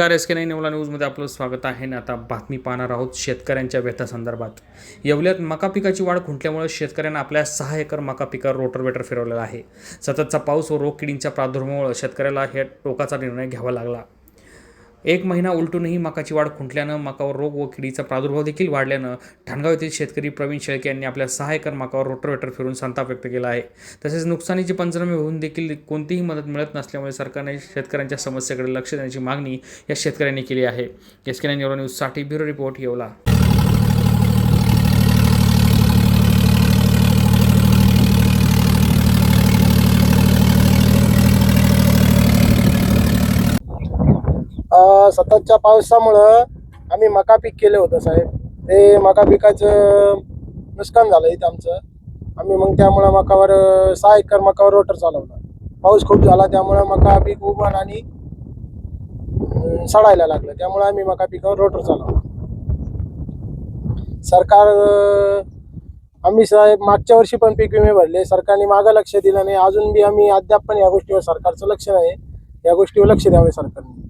नमस्कार S K nine नेवला न्यूजमध्ये आपलं स्वागत आहे ना आता बातमी पाहणार आहोत शेतकऱ्यांच्या व्यथासंदर्भात. येवल्यात मका पिकाची वाढ खुंटल्यामुळे शेतकऱ्यांना आपल्या सहा एकर मका पिकावर रोटरवेटर फिरवलेला आहे. सततचा पाऊस व रोग किडींच्या प्रादुर्भावामुळे शेतकऱ्याला हे टोकाचा निर्णय घ्यावा लागला. एक महिना उलटूनही मकाची वाढ खुंटल्यानं मकावर रोग व किडीचा प्रादुर्भाव देखील वाढल्यानं ठाणगाव येथील शेतकरी प्रवीण शेळके यांनी आपल्या सहा एकर मकावर रोटरवेटर फिरून संताप व्यक्त केला आहे. तसेच नुकसानीची पंचनामे होऊन देखील कोणतीही मदत मिळत नसल्यामुळे सरकारने शेतकऱ्यांच्या समस्येकडे लक्ष देण्याची मागणी या शेतकऱ्यांनी केली आहे. एस के नाईन न्यूजसाठी ब्युरो रिपोर्ट येवला. सततच्या पावसामुळं आम्ही मका पीक केलं होतं साहेब. ते मका पिकाचं नुकसान झालं इथं आमचं. आम्ही मग त्यामुळं मकावर सहा एकर मकावर रोटर चालवला. पाऊस खूप झाला त्यामुळं मका पीक उगवण आणि सडायला लागलं. त्यामुळं आम्ही मका पिकावर रोटर चालवला. सरकार आम्ही साहेब मागच्या वर्षी पण पीक विमे भरले. सरकारने मागं लक्ष दिलं नाही. अजून बी आम्ही अद्याप पण या गोष्टीवर सरकारचं लक्ष नाही. या गोष्टीवर लक्ष द्यावे सरकारने.